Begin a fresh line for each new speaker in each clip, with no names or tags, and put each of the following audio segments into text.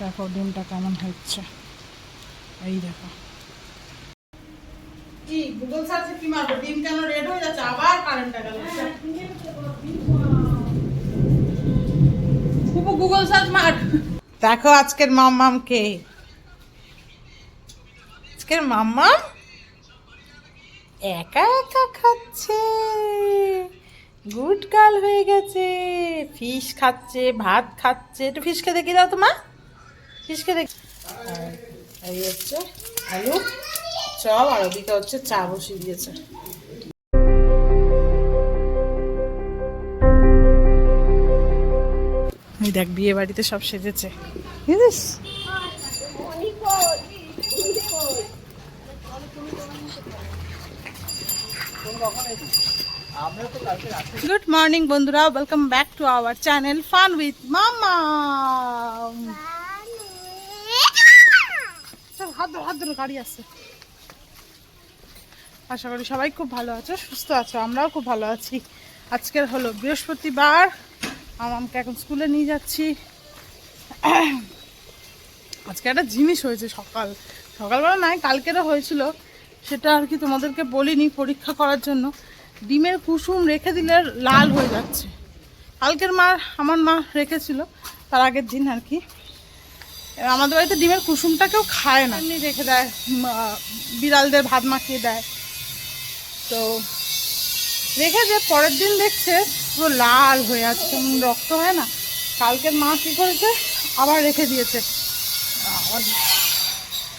দেখো ডিমটা কেমন হচ্ছে। এই দেখো। কি গুগল সার্চে কি মারবো? ডিম কেন রেড হয়ে যাচ্ছে? আবার কারেন্টটা গেল। খুব গুগল সার্চ মার। দেখো আজকের মাম্মাম কে। আজকের মাম্মাম একা একা খাচ্ছে। গুড গার্ল হয়ে গেছে। ফিশ খাচ্ছে ভাত খাচ্ছে। একটু ফিশ খেতে কি দাও তো ফিশ এই হচ্ছে আলু। চপ আর ওদিকে হচ্ছে চা বসিয়ে দিয়েছে। এই দেখ বিয়ে বাড়িতে সব সেজেছে। বুঝিস গুড মর্নিং বন্ধুরা। Welcome back to our channel fun with মামা হাত ধরো হাত ধরো, গাড়ি আসছে আশা করি সবাই খুব ভালো আছো, সুস্থ আছো, আমরাও খুব ভালো আছি। আজকের হলো বৃহস্পতিবার আমাকে এখন স্কুলে নিয়ে যাচ্ছি। আজকে একটা জিনিস হয়েছে সকাল। সকালবেলা নয়, কালকেরও হয়েছিল। সেটা আর কি তোমাদেরকে বলিনি পরীক্ষা করার জন্য। ডিমের কুসুম রেখে দিলে লাল হয়ে যাচ্ছে। কালকের মা আমার মা রেখেছিল, তার আগের দিন আর কি। আমাদের বাড়িতে ডিমের কুসুমটা কেউ খায় না। এমনি রেখে দেয় বিড়ালদের ভাত মাখিয়ে দেয়। তো রেখে যে পরের দিন দেখছে, পুরো লাল হয়ে আছে রক্ত হয় না। কালকের মা কী করেছে? আবার রেখে দিয়েছে।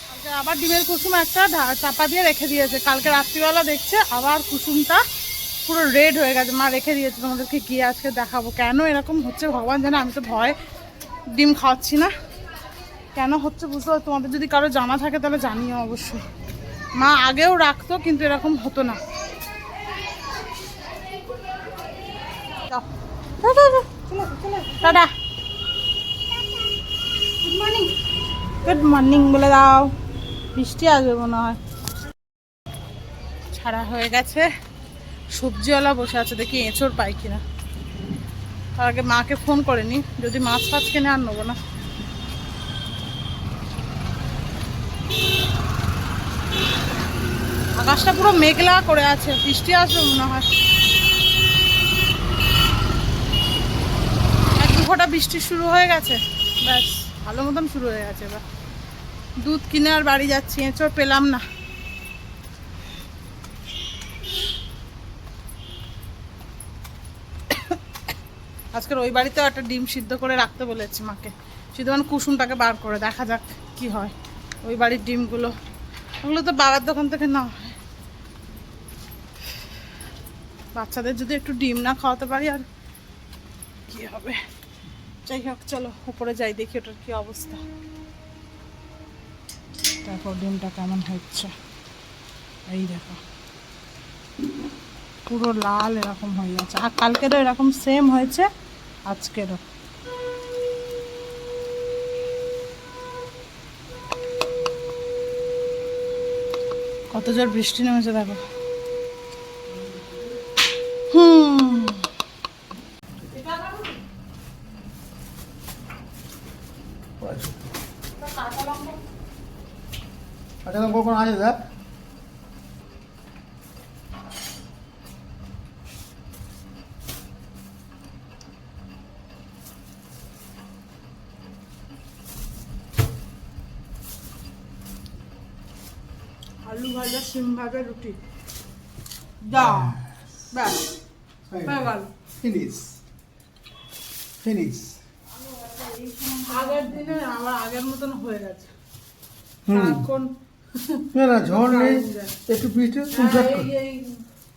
কালকে আবার ডিমের কুসুম একটা চাপা দিয়ে রেখে দিয়েছে। কালকে রাত্রিবেলা দেখছে আবার কুসুমটা পুরো রেড হয়ে গেছে। মা রেখে দিয়েছে, তোমাদেরকে গিয়ে আজকে দেখাবো। কেন এরকম হচ্ছে? ভগবান জানে, আমি তো ভয় ডিম খাওয়াচ্ছি না। কেন হচ্ছে বুঝতে পারছ? তোমাদের যদি কারও জানা থাকে তাহলে জানিও অবশ্যই। মা আগেও রাখতো, কিন্তু এরকম হতো না। টাটা। গুড মর্নিং বলে দাও। বৃষ্টি আসবে মনে হয়। ছাড়া হয়ে গেছে। সবজিওয়ালা বসে আছে, দেখি এঁচড় পাই কিনা। তার আগে মাকে ফোন করেনি। যদি মাছ ফাছ কিনে আর নেব না। আকাশটা পুরো মেঘলা করে আছে, বৃষ্টি আসবে মনে হয়। এক দু ফোঁটা বৃষ্টি শুরু হয়ে গেছে, ব্যাস, ভালো মতন শুরু হয়ে গেছে এবার। দুধ কিনে আর বাড়ি যাচ্ছি, এঁচড় পেলাম না। আজকের ওই বাড়িতেও একটা ডিম সিদ্ধ করে রাখতে বলেছি মাকে। শুধু মানে কুসুমটাকে বার করে, দেখা যাক কি হয়। ওই বাড়ির ডিমগুলো, ওগুলো তো বাবার দোকান থেকে না হয় বাচ্চাদের যদি একটু ডিম না খাওয়াতে পারি আর কি হবে? যাই হোক, চলো, উপরে যাই, দেখি ওটার কি অবস্থা। দেখো, ডিমটা কেমন হচ্ছে। এই দেখো। পুরো লাল এরকম হয়ে যাচ্ছে আর কালকেরও এরকম সেম হয়েছে, আজকেরও। কত জোর বৃষ্টি নেমেছে, দেখো হুম
আচ্ছা কখন আছে দেখ
আলু ভাজা সিম ভাজা রুটি। দাও ব্যাস। হয়ে গেল।
ফিনিশ। ফিনিশ।
আগের দিনে আমার আগের মতন হয়ে গেছে। এখন
না না ঝড় নেই একটু বৃষ্টি তুলসাট কর
এই- এই-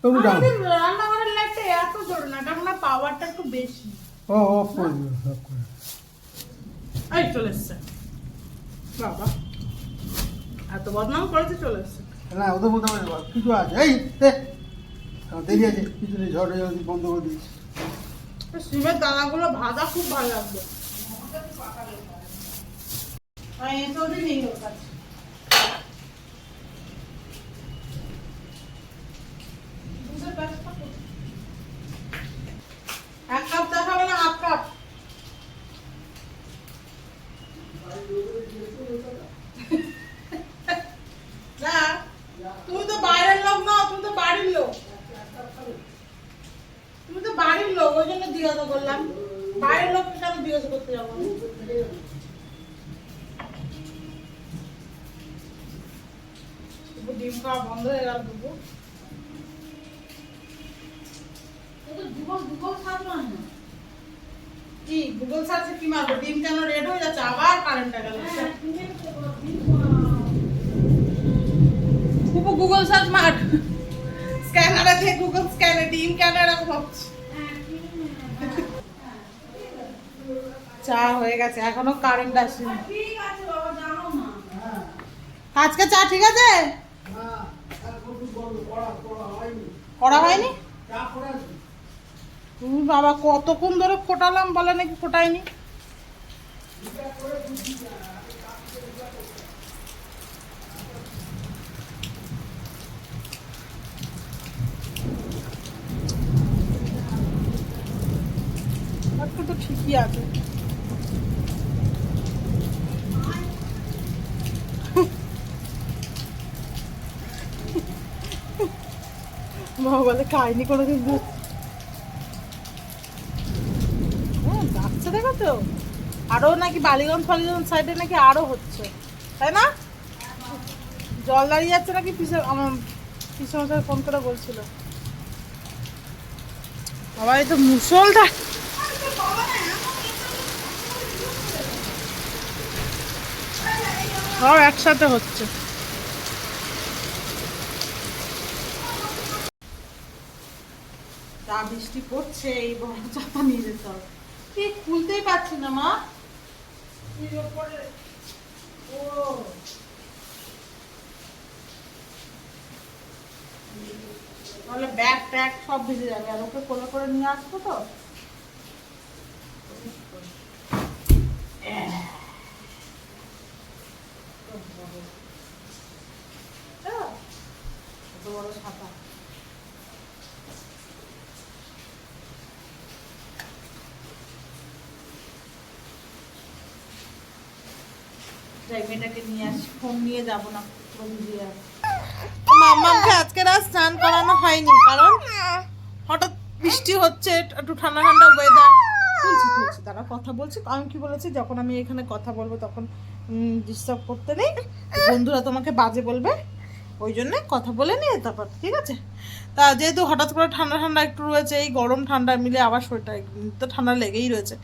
একটু ডাউন
আমাদের রান্নাঘরের লাইটটা এত জোর না এটা পাওয়ারটা একটু বেশি।
ও অফ করে দিও অফ করে
এই চলে এসছে। বাবা এত বদনাম করেছে চলে এসছে।
না ওদের মধ্যে কিছু আছে। এই দেরি আছে ঝড় যদি বন্ধ করে
এই সিমের দানাগুলো ভাজা খুব ভালো লাগবে। আর এঁচড়ি নেই ওর কাছে দুধের প্যাকেটটা কোথায়? এক কাপ দেখাবে না হাফ কাপ করতে যাব আমি। দুপুর ডিম খাওয়া বন্ধ হয়ে গেল দুপুর কি গুগল সার্চে কি মারবো ডিম কেন রেড হয়ে যাচ্ছে? আবার কারেন্টটা গেল। খুব গুগল সার্চ মার। স্ক্যানারে থেকে গুগল স্ক্যানে ডিম কেন এরকম হচ্ছে? চা হয়ে গেছে এখনও কারেন্ট আসেনি। আজকে চা ঠিক আছে?
হ্যাঁ
করা হয়নি। বাবা কতক্ষণ ধরে ফোটালাম বলে নাকি ফোটায়নি? তো ঠিকই আছে বাবা বলে খাইনি কোনোদিন দুধ হ্যাঁ যাচ্ছে দেখো তো আরও নাকি বালিগঞ্জ ফালিগঞ্জ সাইডে নাকি আরও হচ্ছে, তাই না? জল দাঁড়িয়ে যাচ্ছে নাকি আমার ফোন করে বলছিল। বাবা তো মুসলটা। সব একসাথে হচ্ছে। যা বৃষ্টি পড়ছে, এই বড় চাপা নিয়ে যেতে হবে। খুলতেই পারছি না, মা। তাহলে ব্যাগ ট্যাগ সব ভিজে যাবে। আর ওকে কোলে করে নিয়ে আসব তো? বড় ছাতা ফোন দিয়ে স্নান করানো হয়নি, কারণ হঠাৎ বৃষ্টি হচ্ছে, একটু ঠান্ডা ঠান্ডা ওয়েদার তারা কথা বলছি। বলেছি? যখন আমি এখানে কথা বলব, তখন ডিস্টার্ব করতে নেই। বন্ধুরা তোমাকে বাজে বলবে, ওই জন্য কথা বলে নিয়ে তারপর, ঠিক আছে? তা যেহেতু হঠাৎ করে ঠান্ডা ঠান্ডা একটু রয়েছে, এই গরম ঠান্ডা মিলে আবার শরীরটা তো ঠান্ডা লেগেই রয়েছে।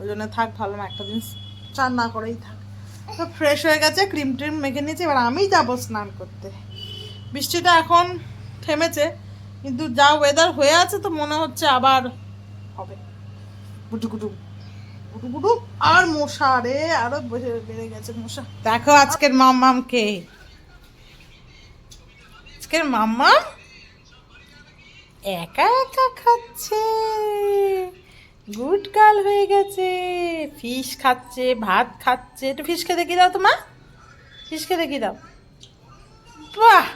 ওই জন্য থাক, ভালো না, একটা দিন চান না করেই থাক। ফ্রেশ হয়ে গেছে ক্রিম ট্রিম মেখে নিয়েছি, এবার আমি যাব স্নান করতে। বৃষ্টিটা এখন থেমেছে, কিন্তু যা ওয়েদার হয়ে আছে তো মনে হচ্ছে আবার হবে। গুটুগুটু গুটুগুটু, আর মশা রে, আরও বেড়ে- গেছে মশা। দেখো আজকের মাম্মাম কে আজকের মাম্মাম একা একা খাচ্ছে। গুড হয়ে গেছে। ফিশ খাচ্ছে, ভাত খাচ্ছে। একটু ফিশ খেতে কি দাও তো, মা? ফিশ খেতে কি দাও? বাহ!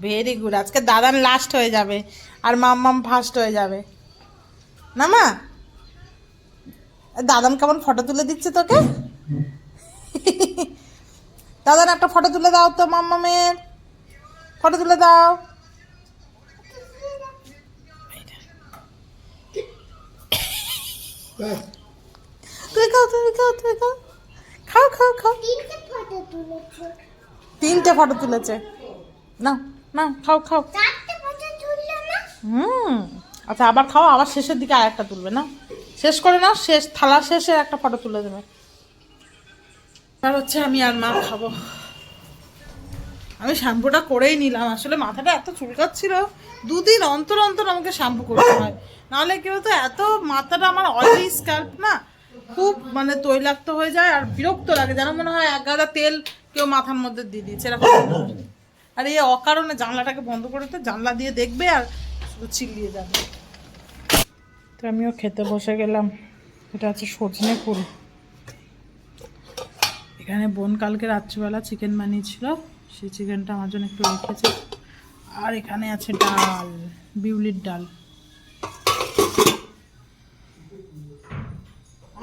ভেরি গুড আজকে দাদান লাস্ট হয়ে যাবে আর মাম্মাম ফার্স্ট হয়ে যাবে। না, মা? দাদান কেমন ফটো তুলে দিচ্ছে তোকে? দাদান একটা ফটো তুলে দাও তো, মাম্মামের। ফটো তুলে দাও। তুমি খাও তুমি খাও তুমি খাও। খাও খাও খাও।
তিনটে ফটো তুলেছে।
না না খাও খাও।
না
হুম। আচ্ছা আবার খাও, আবার শেষের দিকে আর একটা তুলবে না শেষ করে নাও, শেষ, থালা শেষে একটা ফটো তুলে দেবে। আর হচ্ছে আমি আর মা খাব। আমি শ্যাম্পুটা করেই নিলাম। আসলে মাথাটা এত চুলকাচ্ছিল, দুদিন অন্তর অন্তর আমাকে শ্যাম্পু করতে হয়। নাহলে কি হতো এত মাথাটা আমার অয়েলি স্ক্যাল্প না, খুব মানে তৈলাক্ত হয়ে যায় আর বিরক্ত লাগে। যেন মনে হয় এক গাদা তেল কেউ মাথার মধ্যে দিয়ে দিয়েছে, এরকম। আর এই অকারণে জানলাটাকে বন্ধ করে তো জানলা দিয়ে দেখবে আর শুধু চিল্লিয়ে যাবে। তো আমিও খেতে বসে গেলাম। এটা হচ্ছে সজনে ফুল। এখানে বোন কালকে রাত্রিবেলা চিকেন বানিয়েছিল। সেই চিকেনটা আমার জন্য একটু রেখেছে। আর এখানে আছে ডাল বিউলির ডাল।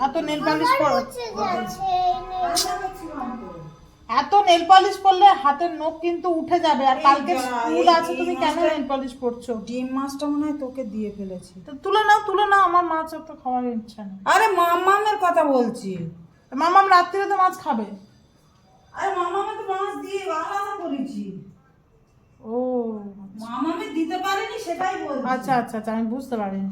এত নেল পালিশ এত নেল পলিশ পরলে হাতের নখ কিন্তু উঠে যাবে। আর কালকে স্কুল আছে তুমি কেন নেল পলিশ পরছো
ডিম মাছটা মনে হয় তোকে দিয়ে ফেলেছি।
তো তুলে নাও তুলে নাও আমার মাছ তো খাওয়ার ইচ্ছা নেই।
আরে মামামের কথা বলছি।
মামাম রাত্রিরে তো মাছ খাবে।
আরে মামামে তো মাছ দিয়ে আলাদা করেছি।
ও
মামামে দিতে পারেনি সেটাই বলছি।
আচ্ছা আচ্ছা আচ্ছা আমি বুঝতে পারিনি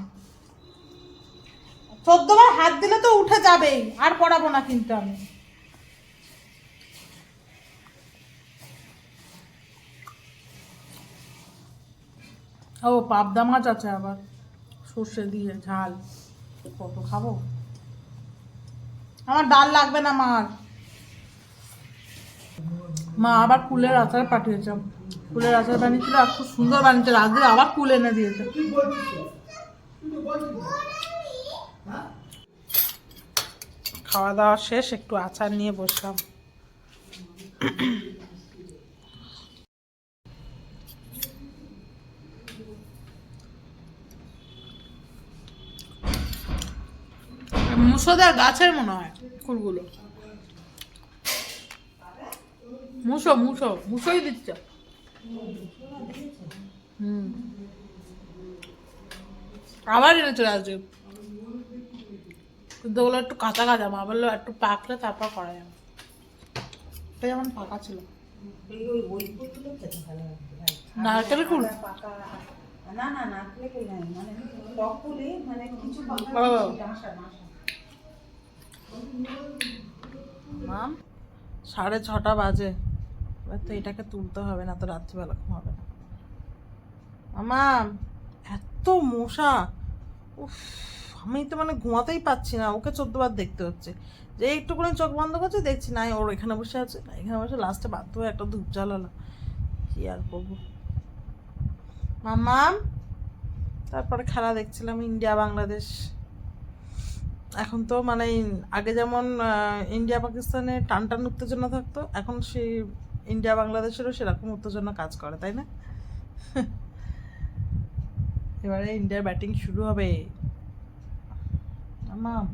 চোদ্দবার হাত দিলে তো উঠে যাবেই আর পড়াবো না কিন্তু আমি। ও পাবদা মাছ আছে আবার সর্ষে দিয়ে ঝাল। কত খাব? আমার ডাল লাগবে না মার। মা, আবার কুলের আচার পাঠিয়েছে। কুলের আচার বানিয়েছিল আর খুব সুন্দর বানিয়েছে। রাত আবার কুল এনে দিয়েছে। খাওয়া দাওয়া শেষ, একটু আচার নিয়ে বসলাম। মুসোদার গাছের মনে হয় ফুলগুলো মুসো মুসো মুসোই দিচ্ছ। হুম। আবার এনেছে রাজীব কিন্তু ওগুলো একটু কাঁচা কাঁচা মা বলল একটু পাকলে তারপর করা যাবে। এটা যেমন পাকা ছিল। নারকেল
না না মানে মানে কিছু
মাম সাড়ে ছটা বাজে। তো এটাকে তুলতে হবে, না তো রাত্রিবেলা ঘুমাবে না। মামাম এত মশা। উফ, আমি তো মানে ঘুমাতেই পাচ্ছি না, ওকে চোদ্দবার দেখতে হচ্ছে। যে একটু করে চোখ বন্ধ করছে, দেখছি না ওর এখানে বসে আছে এখানে বসে লাস্টে বাধ্য হয়ে একটা ধূপ জ্বালালো। কি আর করব মামাম তারপরে খেলা দেখছিলাম, ইন্ডিয়া, বাংলাদেশ। এখন তো মানে আগে যেমন ইন্ডিয়া, পাকিস্তানে টান টান উত্তেজনা থাকতো, এখন সেই ইন্ডিয়া বাংলাদেশেরও সেরকম উত্তেজনা কাজ করে, তাই না? এবারে ইন্ডিয়ার ব্যাটিং শুরু হবে। মামাম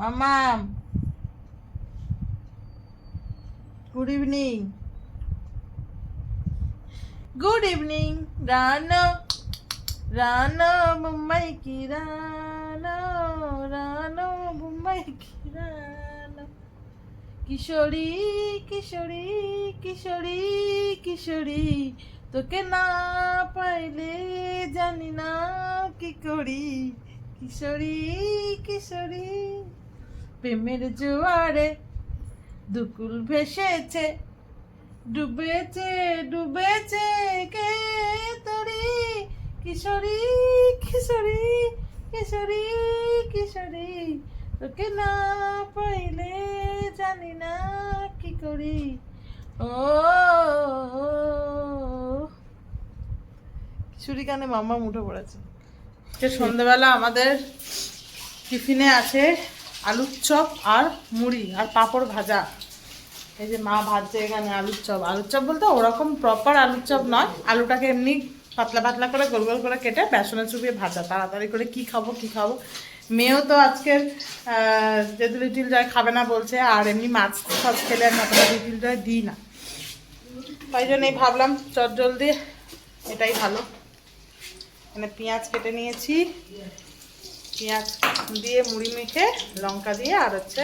মামাম good evening good evening Rana. Rana Mumbai কি রানা রানা মুম্বাই কি রানা। কিশোরী কিশোরী কিশোরী কিশোরী, তোকে না পাইলে জানি না কি করি। কিশোরী কিশোরী, প্রেমের জোয়ারে দুকুল ভেসেছে, ডুবেছে ডুবেছে কে তরি? কিশোরী কিশোরী কিশোরী কিশোরী, তোকে না পাইলে জানি না কি করি। ও কিশোরী গানে মামা উঠে পড়েছে। সন্ধ্যেবেলা আমাদের টিফিনে আছে আলুর চপ আর মুড়ি আর পাঁপড় ভাজা। এই যে মা ভাজছে এখানে আলুর চপ। আলুর চপ বলতে ওরকম প্রপার আলুর চপ নয়। আলুটাকে এমনি পাতলা পাতলা করে গোল গোল করে কেটে বেসনে চুপিয়ে ভাজা। তাড়াতাড়ি করে কি খাব কি খাব? মেয়েও তো আজকের যেহেতু লিটিল জয় খাবে না বলছে, আর এমনি মাছ ফাছ খেলে আমি অতটা লিটিল জয় দিই না। তাই জন্যই ভাবলাম চট জলদি, এটাই ভালো। এখানে পেঁয়াজ কেটে নিয়েছি। পেঁয়াজ দিয়ে মুড়ি মেখে লঙ্কা দিয়ে আর হচ্ছে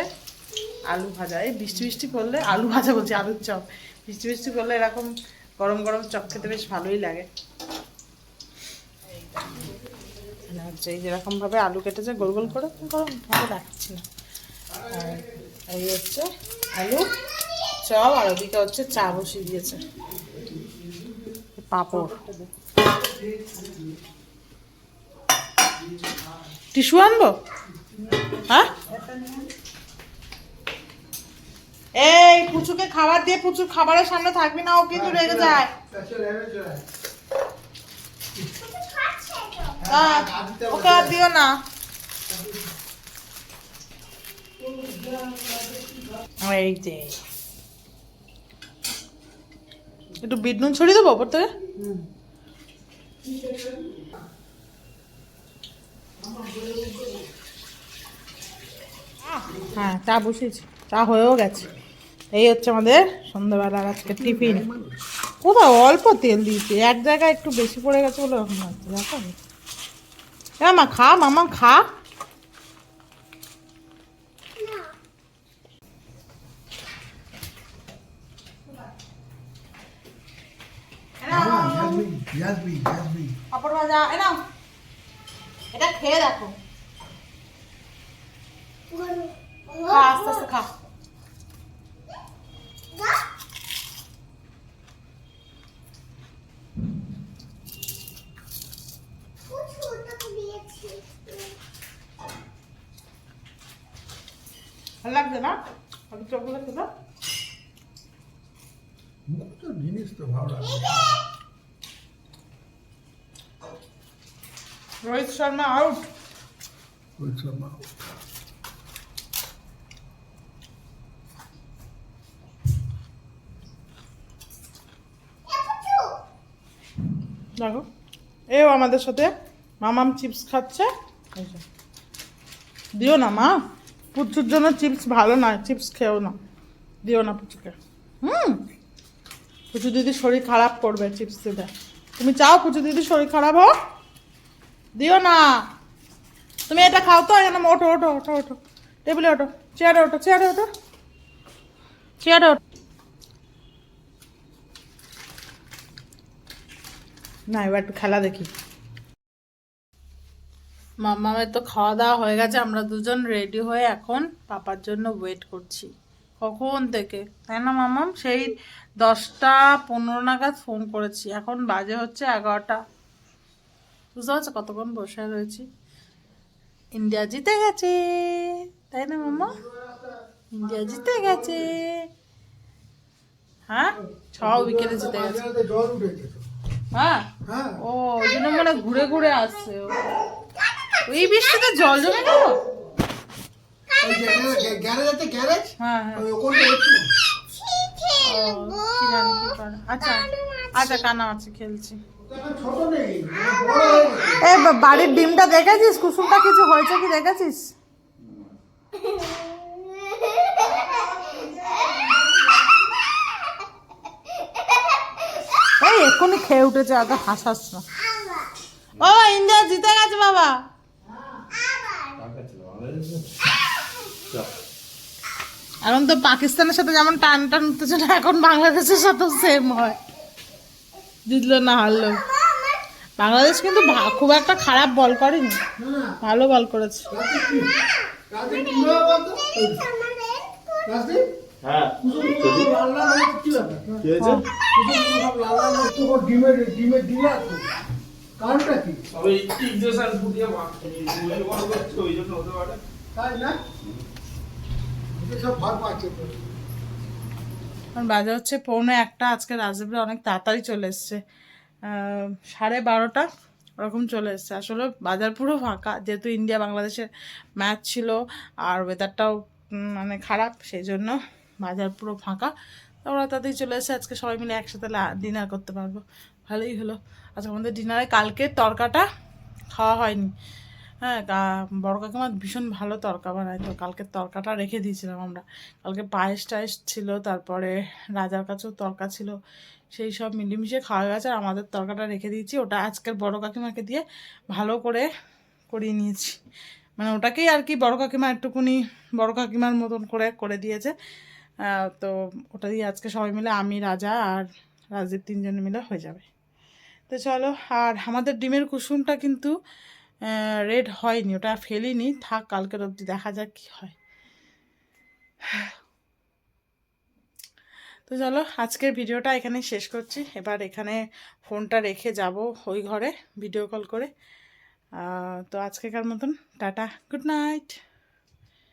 আলু ভাজা। এই বৃষ্টি বৃষ্টি করলে আলু ভাজা বলছি, আলুর চপ। বৃষ্টি বৃষ্টি করলে এরকম গরম গরম চপ খেতে বেশ ভালোই লাগে। হচ্ছে এই যেরকম ভাবে আলু কেটেছে গোল গোল করে গরম ভাবে রাখছি না। আর এই হচ্ছে আলু চপ আর ওদিকে হচ্ছে চা বসিয়ে দিয়েছে। পাঁপড়। টিসু আনব? হ্যাঁ? এই পুচুকে খাবার দিয়ে পুচুর খাবারের সামনে থাকবি না ও কিন্তু রেগে যায়। ওকে দিও না। এই যে। একটু বিট নুন ছড়িয়ে দেবো ওপর থেকে? হ্যাঁ চা বসিয়েছি। চা হয়েও গেছে। এই হচ্ছে আমাদের সন্ধ্যাবেলার আজকে টিফিন। কোথাও অল্প তেল দিয়েছি। এক জায়গায় একটু বেশি পড়ে গেছে বলে ওরকম হচ্ছে, দেখো। মামা খা মামা খা এটা খেয়ে দেখো খা আস্তে আস্তে খা ভালো লাগছে না আমি চকলেট খেলাম
মুখে তো
রোহিত শর্মা আউট
ওই সব মা-
দেখো এও আমাদের সাথে মামাম চিপস খাচ্ছে। দিও না মা। পুচুর জন্য চিপস ভালো না চিপস খেও না। দিও না পুচুকে। হুম। পুচু দিদির শরীর খারাপ করবে চিপস দিতে। তুমি চাও পুচু দিদির শরীর খারাপ হোক? দিও না। তুমি এটা খাও তো, এখানে ওঠো ওঠো ওঠো ওঠো। টেবিলে ওঠো। চেয়ারে ওঠো চেয়ারে ওঠো। চেয়ারে ওঠো। না, এবার একটু খেলা দেখি। মামামের তো খাওয়া দাওয়া হয়ে গেছে, আমরা দুজন রেডি হয়ে এখন পাপার জন্য ওয়েট করছি। কখন থেকে? তাই না মামাম? সেই দশটা পনেরো নাগাদ ফোন করেছি। এখন বাজে হচ্ছে এগারোটা। বুঝতে পারছ কতক্ষণ বসে রয়েছি? ইন্ডিয়া জিতে গেছে। তাই না মামা? ইন্ডিয়া জিতে গেছে। হ্যাঁ? ছ উইকেটে জিতে গেছে। হ্যাঁ?
হ্যাঁ।
ও ওই জন্য মানে ঘুরে ঘুরে আসছে ও। এই বৃষ্টিতে জল জমে গেল
ওই গ্যারেজ- আছে গ্যারেজ?
হ্যাঁ হ্যাঁ। আচ্ছা আচ্ছা কানা আছে খেলছি। এ বাড়ির ডিমটা দেখেছিস? কুসুমটা কিছু হয়েছে কি দেখেছিস? এই এক্ষুনি খেয়ে উঠেছে এত হাসাস না। বাবা ইন্ডিয়া জিতে গেছে বাবা। এখন তো পাকিস্তানের সাথে যেমন টান টান উত্তেজনা এখন বাংলাদেশের সাথেও সেম হয়। জিতলো না হারলো। বাংলাদেশ কিন্তু ভা- খুব একটা খারাপ বল করেনি। ভালো বল করেছে।
রাতে কি রাতে কি হবে বলতো রাতে
হ্যাঁ
কারণটা কি
এখন বাজে হচ্ছে পৌনে একটা, আজকে রাজীবরা অনেক তাড়াতাড়ি চলে এসছে। সাড়ে বারোটা ওরকম চলে এসছে। আসলে বাজার পুরো ফাঁকা, যেহেতু ইন্ডিয়া বাংলাদেশের ম্যাচ ছিল আর ওয়েদারটাও মানে খারাপ সেই জন্য বাজার পুরো ফাঁকা। ওরা তাড়াতাড়ি চলে এসেছে, আজকে সবাই মিলে একসাথে ডিনার করতে পারব। ভালোই হলো। আচ্ছা আমাদের ডিনারে কালকের তরকাটা খাওয়া হয়নি। হ্যাঁ বড় কাকিমা ভীষণ ভালো তরকা বানায় তো কালকের তরকাটা রেখে দিয়েছিলাম আমরা। কালকে পায়েস টায়েস ছিল, তারপরে রাজার কাছেও তরকা ছিল, সেই সব মিলেমিশে খাওয়া গেছে আর আমাদের তরকাটা রেখে দিয়েছি। ওটা আজকের বড় কাকিমাকে দিয়ে ভালো করে করিয়ে নিয়েছি। মানে ওটাকেই আর কি বড় কাকিমা একটুকুনি, বড় কাকিমার মতন করে করে দিয়েছে। তো ওটা দিয়ে আজকে সবাই মিলে, আমি, রাজা আর রাজদীপ তিনজনে মিলে হয়ে যাবে। তো চলো, আর আমাদের ডিমের কুসুমটা কিন্তু রেড হয়নি, ওটা ফেলিনি। থাক, কালকের অবধি দেখা যাক কি হয়। তো চলো, আজকের ভিডিওটা এখানে শেষ করছি। এবার এখানে ফোনটা রেখে যাব ওই ঘরে ভিডিও কল করে। তো আজকেকার মতন, টাটা গুড নাইট